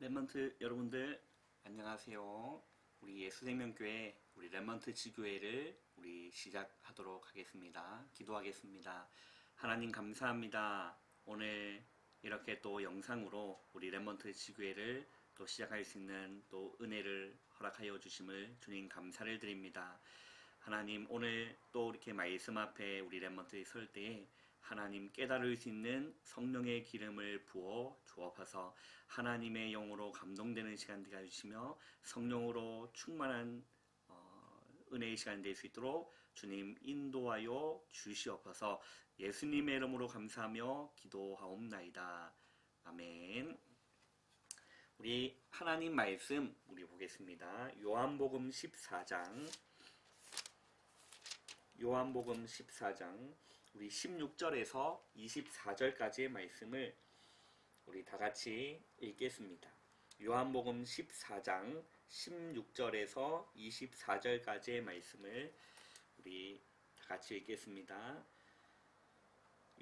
랩먼트 여러분들 안녕하세요. 우리 예수생명교회 우리 랩먼트 지교회를 우리 시작하도록 하겠습니다. 기도하겠습니다. 하나님 감사합니다. 오늘 이렇게 또 영상으로 우리 랩먼트 지교회를 또 시작할 수 있는 또 은혜를 허락하여 주심을 주님 감사를 드립니다. 하나님 오늘 또 이렇게 말씀 앞에 우리 랩먼트에 설 때에 하나님 깨달을 수 있는 성령의 기름을 부어 주옵소서 하나님의 영으로 감동되는 시간 되게 해주시며 성령으로 충만한 어, 은혜의 시간 될 수 있도록 주님 인도하여 주시옵소서. 예수님의 이름으로 감사하며 기도하옵나이다. 아멘. 우리 하나님 말씀 우리 보겠습니다. 요한복음 14장. 요한복음 14장 우리 16절에서 24절까지의 말씀을 우리 다 같이 읽겠습니다. 요한복음 14장 16절에서 24절까지의 말씀을 우리 다 같이 읽겠습니다.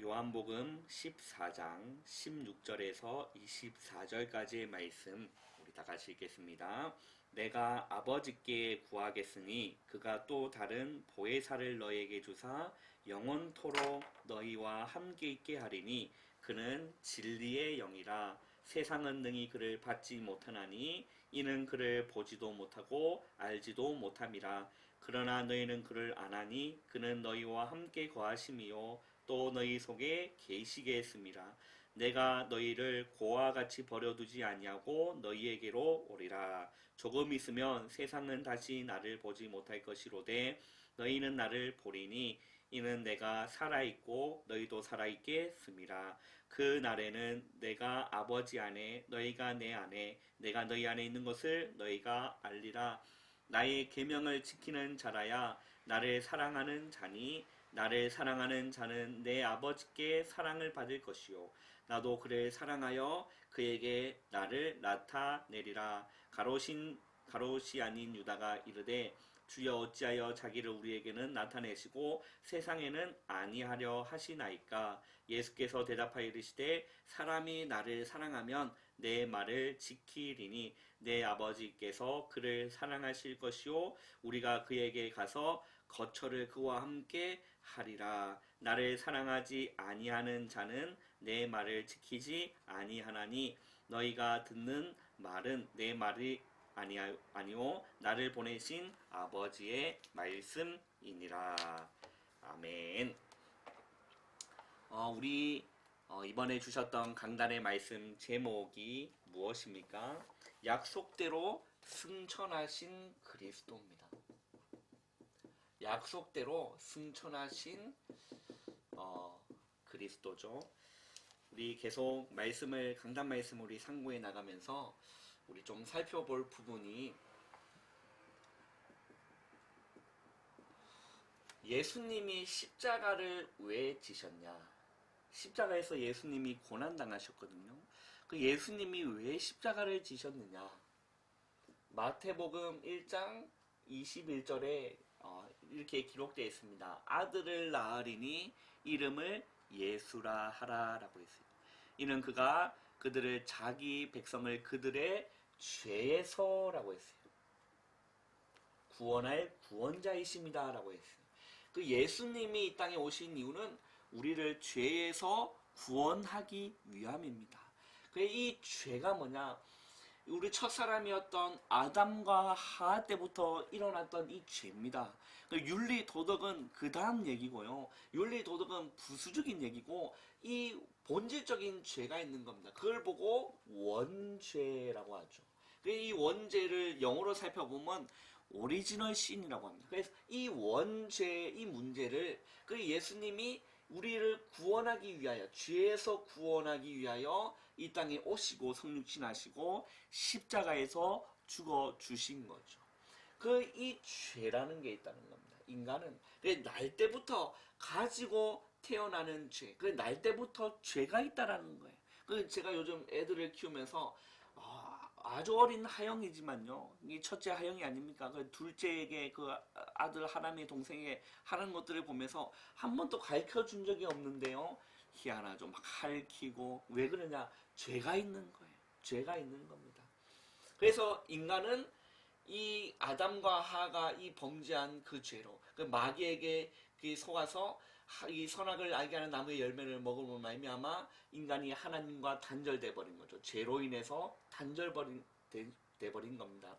요한복음 14장 16절에서 24절까지의 말씀 우리 다 같이 읽겠습니다. 내가 아버지께 구하겠으니 그가 또 다른 보혜사를 너에게 주사 영원토록 너희와 함께 있게 하리니 그는 진리의 영이라. 세상은 능히 그를 받지 못하나니 이는 그를 보지도 못하고 알지도 못함이라. 그러나 너희는 그를 아나니 그는 너희와 함께 거하심이요. 또 너희 속에 계시게 했음이라 내가 너희를 고와 같이 버려두지 아니하고 너희에게로 오리라. 조금 있으면 세상은 다시 나를 보지 못할 것이로되 너희는 나를 보리니 이는 내가 살아있고 너희도 살아있겠음이라. 그 날에는 내가 아버지 안에 너희가 내 안에 내가 너희 안에 있는 것을 너희가 알리라. 나의 계명을 지키는 자라야 나를 사랑하는 자니 나를 사랑하는 자는 내 아버지께 사랑을 받을 것이요 나도 그를 사랑하여 그에게 나를 나타내리라. 가로신 가로시 아닌 유다가 이르되 주여 어찌하여 자기를 우리에게는 나타내시고 세상에는 아니하려 하시나이까? 예수께서 대답하여 이르시되 사람이 나를 사랑하면 내 말을 지키리니 내 아버지께서 그를 사랑하실 것이요. 우리가 그에게 가서 거처를 그와 함께 하리라. 나를 사랑하지 아니하는 자는 내 말을 지키지 아니하나니 너희가 듣는 말은 내 말이 아니하, 아니오 나를 보내신 아버지의 말씀이니라 아멘 어, 우리 어, 이번에 주셨던 강단의 말씀 제목이 무엇입니까? 약속대로 승천하신 그리스도입니다. 약속대로 승천하신 어, 그리스도죠. 우리 계속 말씀을 강단 말씀 우리 상고해 나가면서 우리 좀 살펴볼 부분이 예수님이 십자가를 왜 지셨냐? 십자가에서 예수님이 고난 당하셨거든요. 그 예수님이 왜 십자가를 지셨느냐? 마태복음 1장 21절에 어, 이렇게 기록되어 있습니다. 아들을 낳으리니 이름을 예수라 하라라고 했어요. 이는 그가 그들을 자기 백성을 그들의 죄에서라고 했어요. 구원할 구원자이십니다라고 했어요. 그 예수님이 이 땅에 오신 이유는 우리를 죄에서 구원하기 위함입니다. 그이 죄가 뭐냐? 우리 첫 사람이었던 아담과 하하 때부터 일어났던 이 죄입니다. 그 윤리 도덕은 그 다음 얘기고요. 윤리 도덕은 부수적인 얘기고 이 본질적인 죄가 있는 겁니다. 그걸 보고 원죄라고 하죠. 그이 원죄를 영어로 살펴보면 오리지널 신이라고 합니다. 그래서 이 원죄, 이 문제를 그 예수님이 우리를 구원하기 위하여 죄에서 구원하기 위하여 이 땅에 오시고 성육신하시고 십자가에서 죽어 주신 거죠. 그 이 죄라는 게 있다는 겁니다. 인간은 날 때부터 가지고 태어나는 죄, 그 날 때부터 죄가 있다라는 거예요. 그 제가 요즘 애들을 키우면서 아, 아주 어린 하영이지만요. 이 첫째 하영이 아닙니까? 그 둘째에게 그 아들 하나의 동생에 하는 것들을 보면서 한 번도 가르쳐 준 적이 없는데요. 희한하죠. 막 할키고 왜 그러냐? 죄가 있는 거예요. 죄가 있는 겁니다. 그래서 인간은 이 아담과 하가 이 범죄한 그 죄로 그 마귀에게 그 속아서 하- 이 선악을 알게 하는 나무의 열매를 먹음으로 말미암아 인간이 하나님과 단절돼 버린 거죠. 죄로 인해서 단절버린 돼, 돼 버린 겁니다.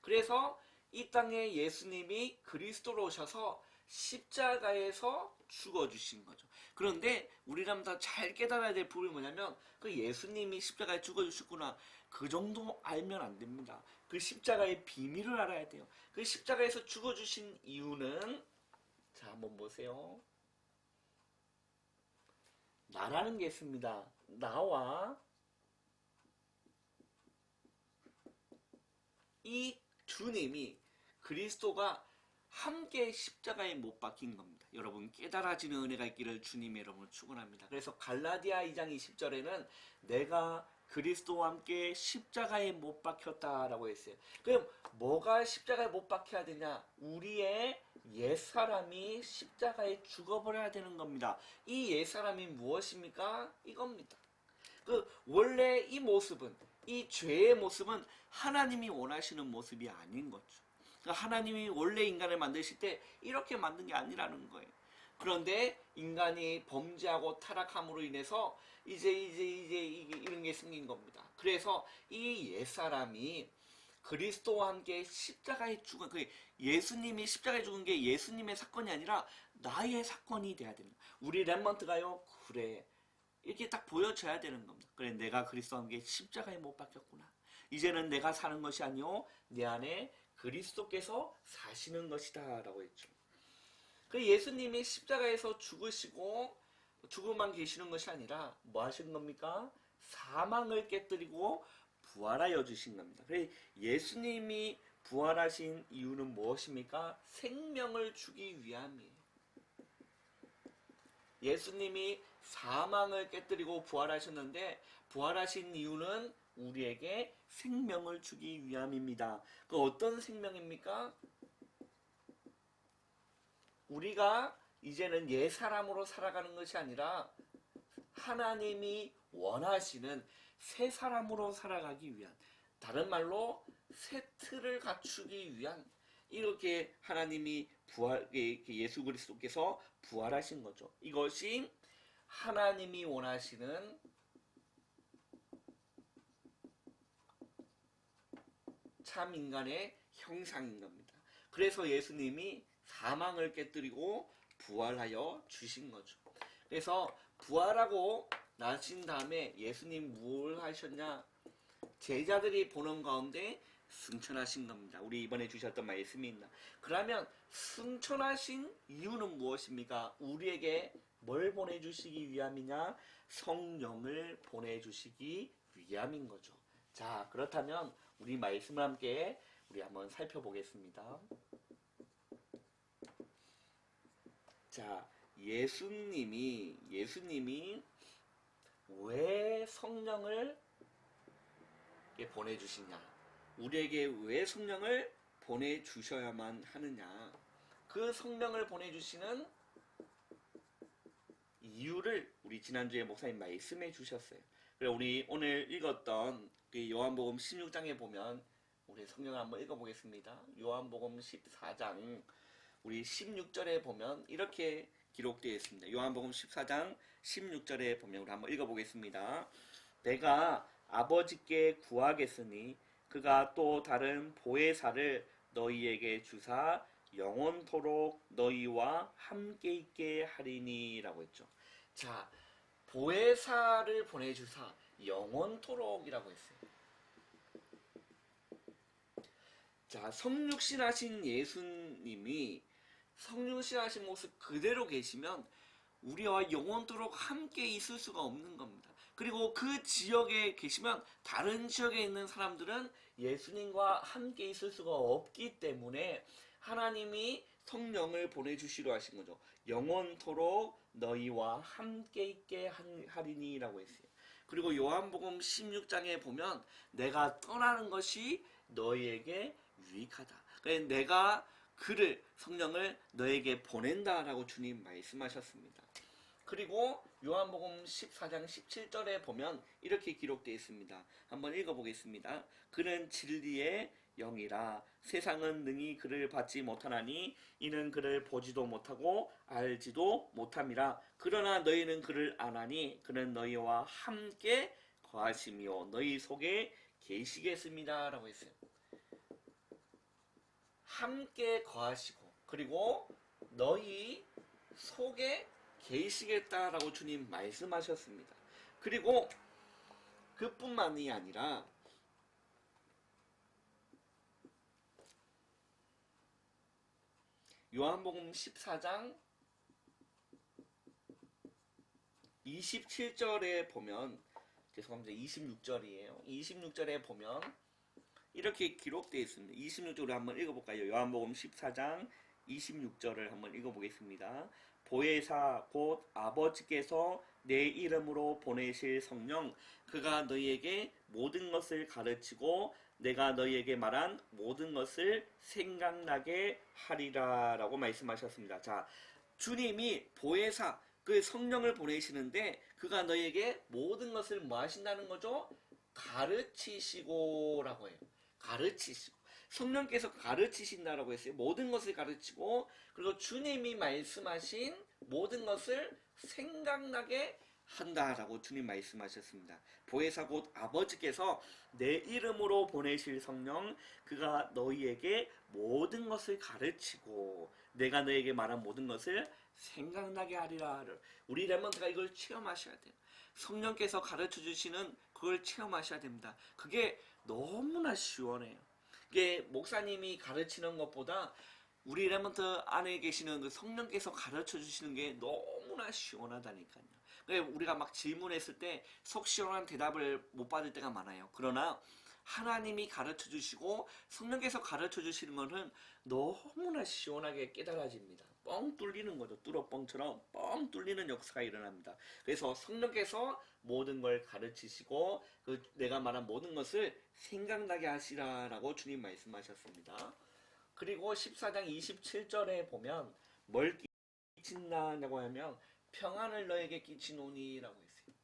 그래서 이 땅에 예수님이 그리스도로 오셔서 십자가에서 죽어 주신 거죠. 그런데 우리라면 다 잘 깨달아야 될 부분이 뭐냐면 그 예수님이 십자가에 죽어 주셨구나. 그 정도 알면 안 됩니다. 그 십자가의 비밀을 알아야 돼요. 그 십자가에서 죽어 주신 이유는 자, 한번 보세요. 나라는 게 있습니다. 나와 이 주님이 그리스도가 함께 십자가에 못 박힌 겁니다. 여러분 깨달아지는 은혜가 있기를 주님의 이름으로 축원합니다. 그래서 갈라디아 2장 20절에는 내가 그리스도와 함께 십자가에 못 박혔다라고 했어요. 그럼 뭐가 십자가에 못 박혀야 되냐? 우리의 옛사람이 십자가에 죽어버려야 되는 겁니다. 이 옛사람이 무엇입니까? 이겁니다. 그 원래 이 모습은 이 죄의 모습은 하나님이 원하시는 모습이 아닌 거죠. 그러니까 하나님이 원래 인간을 만드실 때 이렇게 만든 게 아니라는 거예요. 그런데 인간이 범죄하고 타락함으로 인해서 이제 이제 이제 이런 게 생긴 겁니다. 그래서 이 옛사람이 그리스도와 함께 십자가에 죽은 그 예수님이 십자가에 죽은 게 예수님의 사건이 아니라 나의 사건이 돼야 되는. 우리 랩먼트가요 그래 이렇게 딱 보여줘야 되는 겁니다. 그래 내가 그리스도와 함께 십자가에 못 박혔구나. 이제는 내가 사는 것이 아니요 내 안에 그리스도께서 사시는 것이다 라고 했죠. 그 예수님이 십자가에서 죽으시고 죽음만 계시는 것이 아니라 뭐 하신 겁니까? 사망을 깨뜨리고 부활하여 주신 겁니다. 그래 예수님이 부활하신 이유는 무엇입니까? 생명을 주기 위함이에요. 예수님이 사망을 깨뜨리고 부활하셨는데 부활하신 이유는 우리에게 생명을 주기 위함입니다. 그 어떤 생명입니까? 우리가 이제는 옛 사람으로 살아가는 것이 아니라 하나님이 원하시는 새 사람으로 살아가기 위한 다른 말로 새 틀을 갖추기 위한 이렇게 하나님이 부활 예수 그리스도께서 부활하신 거죠. 이것이 하나님이 원하시는 참 인간의 형상인 겁니다. 그래서 예수님이 사망을 깨뜨리고 부활하여 주신 거죠. 그래서 부활하고 나신 다음에 예수님 뭘 하셨냐? 제자들이 보는 가운데 승천하신 겁니다. 우리 이번에 주셨던 있나? 그러면 승천하신 이유는 무엇입니까? 우리에게 뭘 보내주시기 위함이냐? 성령을 보내주시기 위함인 거죠. 자, 그렇다면 우리 말씀을 함께 우리 한번 살펴보겠습니다. 자, 예수님이 예수님이 왜 성령을 이렇게 보내 주시냐? 우리에게 왜 성령을 보내 주셔야만 하느냐? 그 성령을 보내 주시는 이유를 우리 지난주에 목사님 말씀해 주셨어요. 그래 우리 오늘 읽었던 그 요한복음 16장에 보면 우리 성경을 한번 읽어보겠습니다. 요한복음 14장 우리 16절에 보면 이렇게 기록되어 있습니다. 요한복음 14장 16절에 보면 우리 한번 읽어보겠습니다. 내가 아버지께 구하겠으니 그가 또 다른 보혜사를 너희에게 주사 영원토록 너희와 함께 있게 하리니라고 했죠. 자, 보혜사를 보내주사 영원토록이라고 했어요. 자, 성육신하신 예수님이 성육신하신 모습 그대로 계시면 우리와 영원토록 함께 있을 수가 없는 겁니다. 그리고 그 지역에 계시면 다른 지역에 있는 사람들은 예수님과 함께 있을 수가 없기 때문에 하나님이 성령을 보내주시려 하신 거죠. 영원토록 너희와 함께 있게 하리니라고 했어요. 그리고 요한복음 16장에 보면 내가 떠나는 것이 너희에게 유익하다. 그래서 내가 그를 성령을 너에게 보낸다라고 주님 말씀하셨습니다. 그리고 요한복음 14장 17절에 보면 이렇게 기록되어 있습니다. 한번 읽어보겠습니다. 그는 진리의 영이라 세상은 능히 그를 받지 못하나니 이는 그를 보지도 못하고 알지도 못함이라 그러나 너희는 그를 아나니 그는 너희와 함께 거하시며 너희 속에 계시겠습니다라고 했어요. 함께 거하시고 그리고 너희 속에 계시겠다라고 주님 말씀하셨습니다. 그리고 그뿐만이 아니라 요한복음 14장 27절에 보면 죄송합니다. 26절이에요. 26절에 보면 이렇게 기록되어 있습니다. 26절을 한번 읽어볼까요? 요한복음 14장 26절을 한번 읽어보겠습니다. 보혜사 곧 아버지께서 내 이름으로 보내실 성령 그가 너희에게 모든 것을 가르치고 내가 너희에게 말한 모든 것을 생각나게 하리라라고 말씀하셨습니다. 자, 주님이 보혜사 그 성령을 보내시는데 그가 너희에게 모든 것을 뭐 하신다는 거죠? 가르치시고라고 해요. 가르치시고 성령께서 가르치신다라고 했어요. 모든 것을 가르치고 그리고 주님이 말씀하신 모든 것을 생각나게 한다라고 주님 말씀하셨습니다. 보혜사 곧 아버지께서 내 이름으로 보내실 성령 그가 너희에게 모든 것을 가르치고 내가 너에게 말한 모든 것을 생각나게 하리라. 우리 레몬트가 이걸 체험하셔야 돼요. 성령께서 가르쳐 주시는 그걸 체험하셔야 됩니다. 그게 너무나 시원해요. 이게 목사님이 가르치는 것보다 우리 레몬트 안에 계시는 그 성령께서 가르쳐 주시는 게 너무 나 시원하다니까요. 우리가 막 질문했을 때 속 시원한 대답을 못 받을 때가 많아요. 그러나 하나님이 가르쳐 주시고 성령께서 가르쳐 주시는 것은 너무나 시원하게 깨달아집니다. 뻥 뚫리는 거죠. 뚫어뻥처럼 뻥 뚫리는 역사가 일어납니다. 그래서 성령께서 모든 걸 가르치시고 그 내가 말한 모든 것을 생각나게 하시라라고 주님 말씀하셨습니다. 그리고 14장 27절에 보면 뭘 끼친다냐고 하면 평안을 너에게 끼치노니라고 했어요.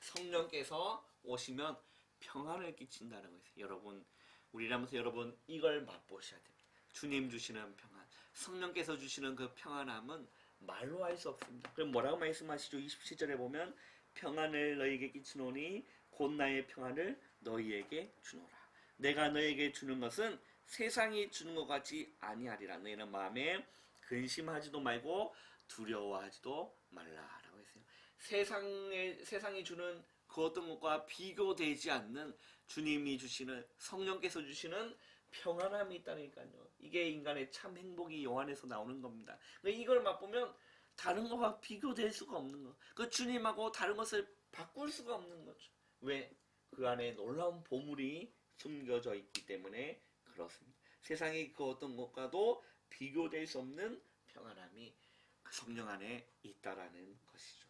성령께서 오시면 평안을 끼친다라고 했어요. 여러분 우리라면서 여러분 이걸 맛보셔야 됩니다. 주님 주시는 평안, 성령께서 주시는 그 평안함은 말로 할 수 없습니다. 그럼 뭐라고 말씀하시죠? 27절에 보면 평안을 너희에게 끼치노니 곧 나의 평안을 너희에게 주노라. 내가 너희에게 주는 것은 세상이 주는 것 같이 아니하리라. 너희는 마음에 근심하지도 말고 두려워하지도 말라라고 했어요. 세상에 세상이 주는 그 어떤 것과 비교되지 않는 주님이 주시는 성령께서 주시는 평안함이 있다니까요. 이게 인간의 참 행복이 요한에서 나오는 겁니다. 이걸 맛보면 다른 것과 비교될 수가 없는 거. 그 주님하고 다른 것을 바꿀 수가 없는 거죠. 왜? 그 안에 놀라운 보물이 숨겨져 있기 때문에 그렇습니다. 세상의 그 어떤 것과도 비교될 수 없는 평안함이 그 성령 안에 있다라는 것이죠.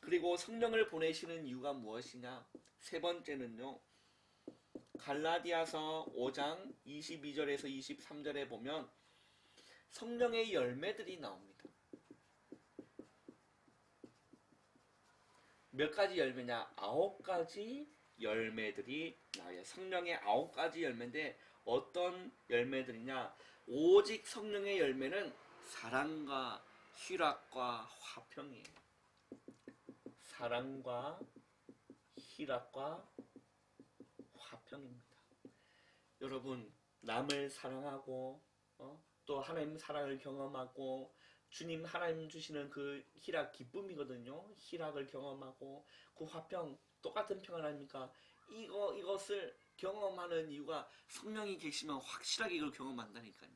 그리고 성령을 보내시는 이유가 무엇이냐? 세 번째는요. 갈라디아서 5장 22절에서 23절에 보면 성령의 열매들이 나옵니다. 몇 가지 열매냐? 아홉 가지 열매들이 나와요. 성령의 아홉 가지 열매인데 어떤 열매들이냐? 오직 성령의 열매는 사랑과 희락과 화평이에요. 사랑과 희락과 화평입니다. 여러분 남을 사랑하고 어? 또 하나님 사랑을 경험하고 주님 하나님 주시는 그 희락 기쁨이거든요. 희락을 경험하고 그 화평 똑같은 평안 아닙니까? 이거 이것을 경험하는 이유가 성령이 계시면 확실하게 이걸 경험한다니까요.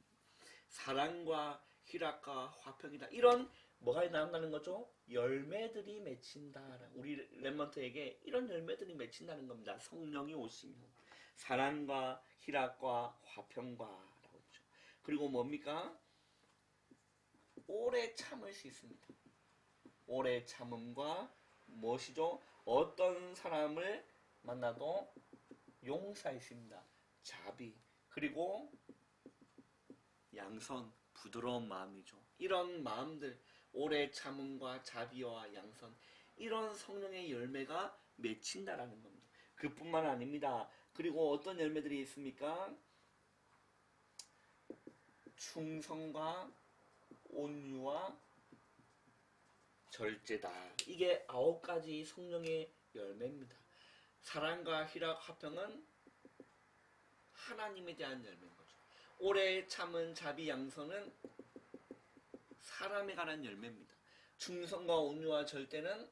사랑과 희락과 화평이다. 이런 뭐가 나온다는 거죠? 열매들이 맺힌다. 우리 렘먼트에게 이런 열매들이 맺힌다는 겁니다. 성령이 오시면 사랑과 희락과 화평과라고 했죠. 그리고 뭡니까? 오래 참을 수 있습니다. 오래 참음과 무엇이죠? 어떤 사람을 만나도 용서했습니다. 자비 그리고 양선 부드러운 마음이죠. 이런 마음들 오래 참음과 자비와 양선 이런 성령의 열매가 맺힌다라는 겁니다. 그뿐만 아닙니다. 그리고 어떤 열매들이 있습니까? 충성과 온유와 절제다. 이게 아홉 가지 성령의 열매입니다. 사랑과 희락, 화평은 하나님에 대한 열매인 거죠. 오래 참은 자비, 양선은 사람에 관한 열매입니다. 충성과 온유와 절대는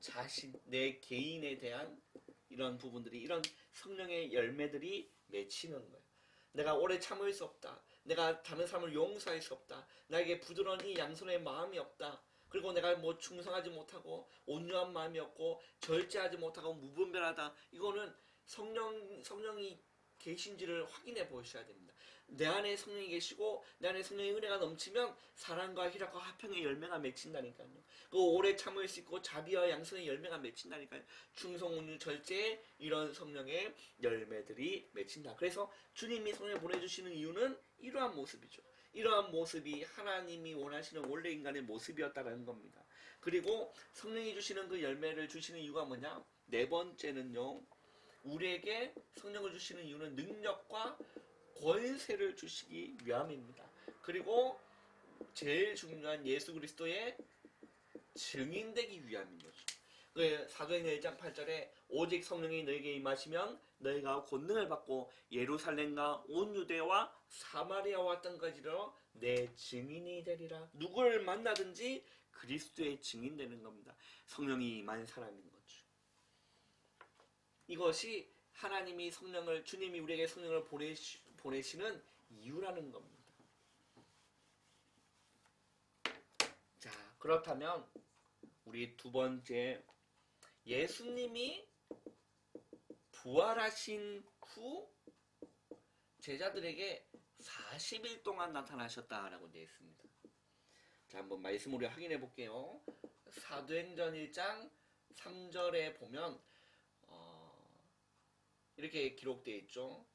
자신, 내 개인에 대한 이런 부분들이 이런 성령의 열매들이 맺히는 거예요. 내가 오래 참을 수 없다. 내가 다른 사람을 용서할 수 없다. 나에게 부드러운 이 양손의 마음이 없다. 그리고 내가 뭐 충성하지 못하고 온유한 마음이 없고 절제하지 못하고 무분별하다. 이거는 성령 성령이 계신지를 확인해 보셔야 됩니다. 내 안에 성령이 계시고 내 안에 성령의 은혜가 넘치면 사랑과 희락과 화평의 열매가 맺힌다니까요. 그 오래 참을 수 있고 자비와 양선의 열매가 맺힌다니까요. 충성, 온유, 절제 이런 성령의 열매들이 맺힌다. 그래서 주님이 성령을 보내주시는 이유는 이러한 모습이죠. 이러한 모습이 하나님이 원하시는 원래 인간의 모습이었다는 겁니다. 그리고 성령이 주시는 그 열매를 주시는 이유가 뭐냐? 네 번째는요. 우리에게 성령을 주시는 이유는 능력과 권세를 주시기 위함입니다. 그리고 제일 중요한 예수 그리스도의 증인되기 위함인 거죠. 그 사도행전 1장 8절에 오직 성령이 너에게 임하시면 너희가 권능을 받고 예루살렘과 온 유대와 사마리아 왔던까지로 내 증인이 되리라. 누구를 만나든지 그리스도의 증인 되는 겁니다. 성령이 임한 사람인 거죠. 이것이 하나님이 성령을 주님이 우리에게 성령을 보내시, 보내시는 이유라는 겁니다. 자, 그렇다면 우리 두 번째 예수님이 부활하신 후 제자들에게 40일 동안 나타나셨다라고 되어 있습니다. 자, 한번 말씀으로 확인해 볼게요. 사도행전 1장 3절에 보면 어, 이렇게 기록되어 있죠.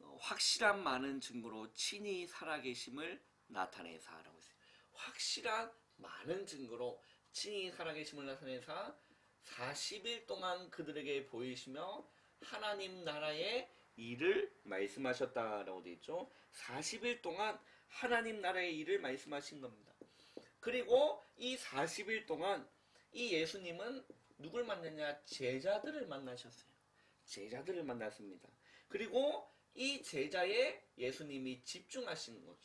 어, 확실한 많은 증거로 친히 살아계심을 나타내사 라고 했어요. 확실한 많은 증거로 친히 살아계심을 나타내사 40일 동안 그들에게 보이시며 하나님 나라의 일을 말씀하셨다라고 되어 있죠. 40일 동안 하나님 나라의 일을 말씀하신 겁니다. 그리고 이 40일 동안 이 예수님은 누굴 만났냐? 제자들을 만나셨어요. 제자들을 만났습니다. 그리고 이 제자에 예수님이 집중하신 거죠.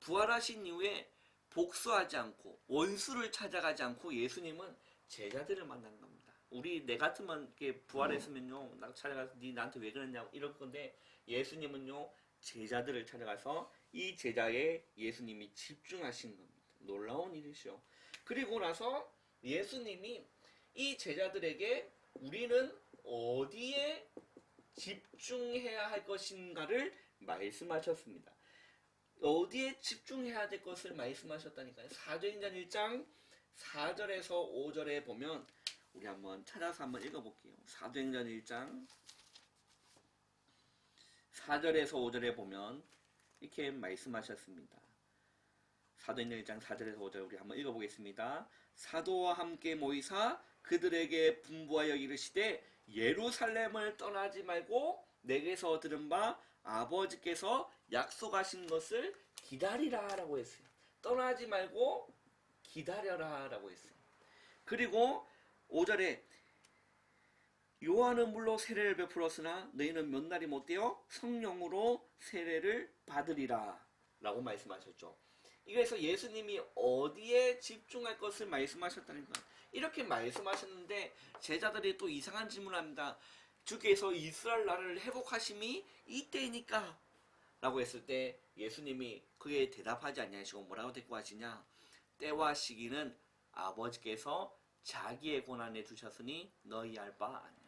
부활하신 이후에 복수하지 않고 원수를 찾아가지 않고 예수님은 제자들을 만난 겁니다. 우리 내 같으면 이렇게 부활했으면요, 나 찾아가서 네 나한테 왜 그랬냐고 이럴 건데 예수님은요 제자들을 찾아가서 이 제자에 예수님이 집중하신 겁니다. 놀라운 일이죠. 그리고 나서 예수님이 이 제자들에게 우리는 어디에 집중해야 할 것인가를 말씀하셨습니다. 어디에 집중해야 될 것을 말씀하셨다니까요. 사도행전 1장 4절에서 5절에 보면 우리 한번 찾아서 한번 읽어볼게요. 사도행전 1장 4절에서 5절에 보면 이렇게 말씀하셨습니다. 사도행전 1장 4절에서 5절 우리 한번 읽어보겠습니다. 사도와 함께 모이사 그들에게 분부하여 이르시되 예루살렘을 떠나지 말고 내게서 들은 바 아버지께서 약속하신 것을 기다리라 라고 했어요. 떠나지 말고 기다려라 라고 했어요. 그리고 5절에 요한은 물로 세례를 베풀었으나 너희는 몇 날이 못 되어 성령으로 세례를 받으리라 라고 말씀하셨죠. 이래서 예수님이 어디에 집중할 것을 말씀하셨다는 것. 이렇게 말씀하셨는데 제자들이 또 이상한 질문을 합니다. 주께서 이스라엘 나라를 회복하심이 이때이니까 라고 했을 때 예수님이 그에 대답하지 아니하시고 뭐라고 대꾸하시냐 때와 시기는 아버지께서 자기의 고난에 두셨으니 너희 알바 아니야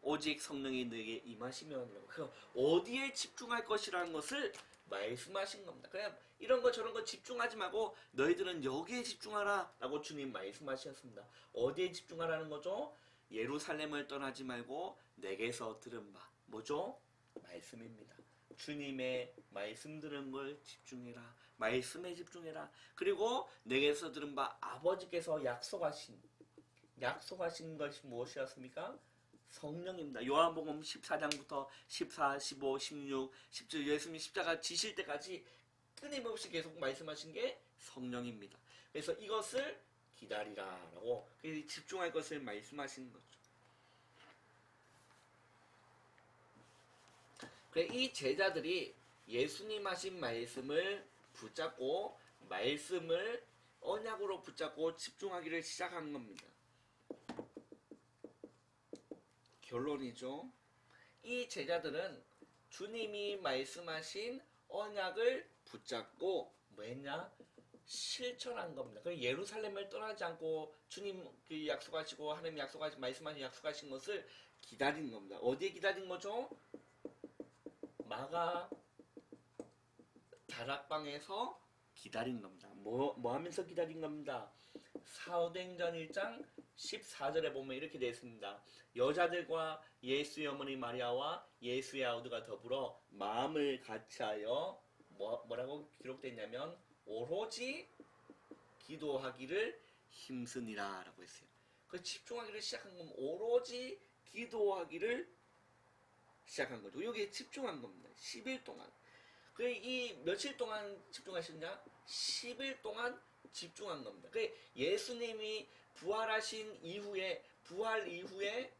오직 성령이 너에게 임하시면 그 어디에 집중할 것이라는 것을 말씀하신 겁니다. 그냥 이런 거 저런 거 집중하지 말고 너희들은 여기에 집중하라 라고 주님 말씀하셨습니다. 어디에 집중하라는 거죠? 예루살렘을 떠나지 말고 내게서 들은 바 뭐죠? 말씀입니다. 주님의 말씀 들은 걸 집중해라. 말씀에 집중해라. 그리고 내게서 들은 바 아버지께서 약속하신 약속하신 것이 무엇이었습니까? 성령입니다. 요한복음 14장부터 14, 15, 16, 17 예수님이 십자가 지실 때까지 끊임없이 계속 말씀하신 게 성령입니다. 그래서 이것을 기다리라라고 집중할 것을 말씀하시는 거죠. 그래 이 제자들이 예수님 하신 말씀을 붙잡고 말씀을 언약으로 붙잡고 집중하기를 시작한 겁니다. 결론이죠. 이 제자들은 주님이 말씀하신 언약을 붙잡고 뭐했냐? 실천한 겁니다. 그 예루살렘을 떠나지 않고 주님 그 약속하시고 하나님 약속하신 말씀하신 약속하신 것을 기다린 겁니다. 어디에 기다린 거죠? 마가 다락방에서 기다린 겁니다. 뭐, 뭐 하면서 기다린 겁니다. 사도행전 1장 14절에 보면 이렇게 되어 있습니다. 여자들과 예수의 어머니 마리아와 예수의 아우드가 더불어 마음을 같이하여 뭐, 뭐라고 기록됐냐면 오로지 기도하기를 힘쓰니라 라고 했어요. 그 집중하기를 시작한 건 오로지 기도하기를 시작한 거죠. 여기에 집중한 겁니다. 10일 동안. 그 이 며칠 동안 집중하셨냐? 10일 동안 집중한 겁니다. 그 예수님이 부활하신 이후에 부활 이후에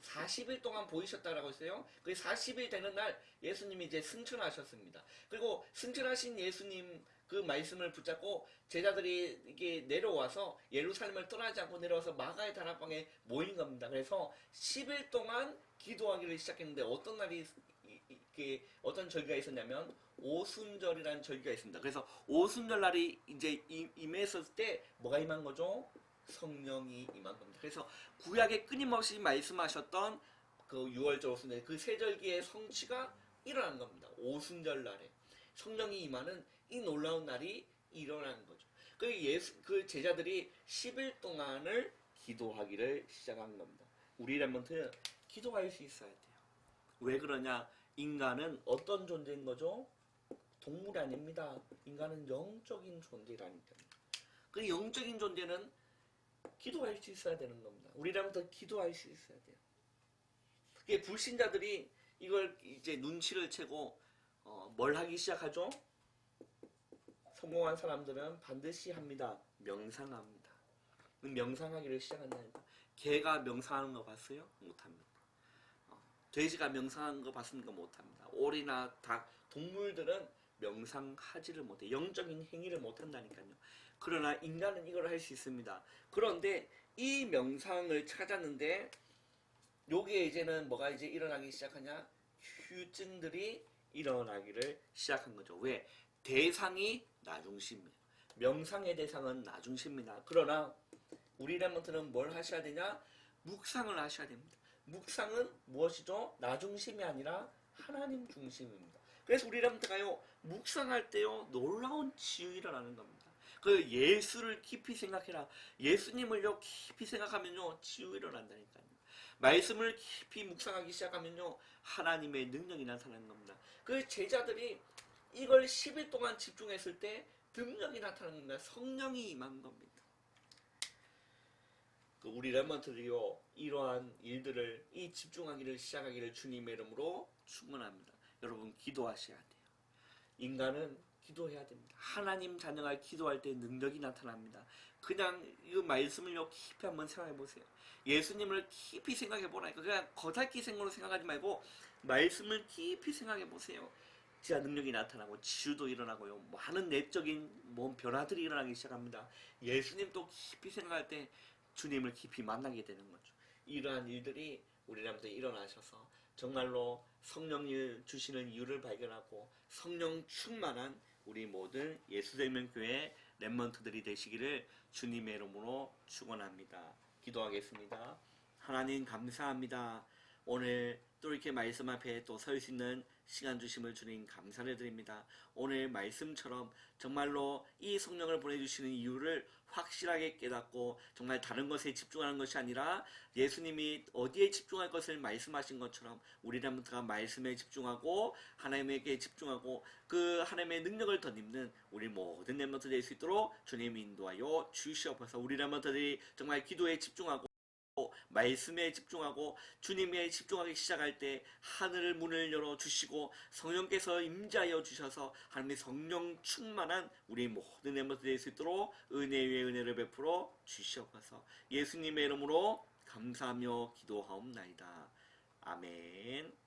40일 동안 보이셨다라고 했어요. 그 40일 되는 날 예수님이 이제 승천하셨습니다. 그리고 승천하신 예수님 그 말씀을 붙잡고 제자들이 이게 내려와서 예루살렘을 떠나지 않고 내려와서 마가의 다락방에 모인 겁니다. 그래서 10일 동안 기도하기를 시작했는데 어떤 날이 이게 어떤 절기가 있었냐면 오순절이라는 절기가 있습니다. 그래서 오순절 날이 이제 임- 임했을 때 뭐가 임한 거죠? 성령이 임한 겁니다. 그래서 구약에 끊임없이 말씀하셨던 그 6월절 오순절 그 세절기의 성취가 일어난 겁니다. 오순절 날에 성령이 임하는 이 놀라운 날이 일어나는 거죠. 그 예수 그 제자들이 10일 동안을 기도하기를 시작한 겁니다. 우리라면은 기도할 수 있어야 돼요. 왜 그러냐? 인간은 어떤 존재인 거죠? 동물이 아닙니다. 인간은 영적인 존재라니까요. 그 영적인 존재는 기도할 수 있어야 되는 겁니다. 우리라면 더 기도할 수 있어야 돼요. 그게 불신자들이 이걸 이제 눈치를 채고 어, 뭘 하기 시작하죠? 성공한 사람들은 반드시 합니다. 명상합니다. 그 명상하기를 시작한다니까. 개가 명상하는 거 봤어요? 못합니다. 어, 돼지가 명상하는 거 봤습니까? 못합니다. 오리나 닭, 동물들은 명상하지를 못해. 영적인 행위를 못한다니까요. 그러나 인간은 이걸 할 수 있습니다. 그런데 이 명상을 찾았는데 요게 이제는 뭐가 이제 일어나기 시작하냐? 휴증들이 일어나기를 시작한 거죠. 왜? 대상이 나중심이에요. 명상의 대상은 나중심입니다. 그러나 우리 랩먼트는 뭘 하셔야 되냐? 묵상을 하셔야 됩니다. 묵상은 무엇이죠? 나중심이 아니라 하나님 중심입니다. 그래서 우리 랩먼트가요, 묵상할 때요, 놀라운 치유 일어나는 겁니다. 그 예수를 깊이 생각해라. 예수님을요, 깊이 생각하면요, 치유 일어난다니까요. 말씀을 깊이 묵상하기 시작하면요, 하나님의 능력이 나타나는 겁니다. 그 제자들이 이걸 10일 동안 집중했을 때 능력이 나타나는 겁니다. 성령이 임한 겁니다. 그 우리 랩먼트들이요 이러한 일들을 이 집중하기를 시작하기를 주님의 이름으로 축원합니다. 여러분 기도하셔야 돼요. 인간은 기도해야 됩니다. 하나님 자녀가 기도할 때 능력이 나타납니다. 그냥 이 말씀을 요 깊이 한번 생각해 보세요. 예수님을 깊이 생각해 보라니까 그냥 거달기 생각으로 생각하지 말고 말씀을 깊이 생각해 보세요. 진짜 능력이 나타나고 치유도 일어나고요. 많은 내적인 몸 변화들이 일어나기 시작합니다. 예수님도 깊이 생각할 때 주님을 깊이 만나게 되는 거죠. 이러한 일들이 우리라면서 일어나셔서 정말로 성령을 주시는 이유를 발견하고 성령 충만한 우리 모든 예수생명교회 랩먼트들이 되시기를 주님의 이름으로 축원합니다. 기도하겠습니다. 하나님 감사합니다. 오늘 또 이렇게 말씀 앞에 또 설 수 있는 시간 주심을 주님 감사를 드립니다. 오늘 말씀처럼 정말로 이 성령을 보내주시는 이유를 확실하게 깨닫고 정말 다른 것에 집중하는 것이 아니라 예수님이 어디에 집중할 것을 말씀하신 것처럼 우리라부터가 말씀에 집중하고 하나님에게 집중하고 그 하나님의 능력을 덧입는 우리 모든 멤버들 될수 있도록 주님 인도하여 주시옵소서. 우리 멤버들이 정말 기도에 집중하고 말씀에 집중하고 주님에 집중하기 시작할 때 하늘 문을 열어 주시고 성령께서 임재하여 주셔서 하나님의 성령 충만한 우리 모든 멤버들 될수 있도록 은혜 위에 은혜를 베풀어 주시옵소서 예수님의 이름으로 감사하며 기도하옵나이다. 아멘.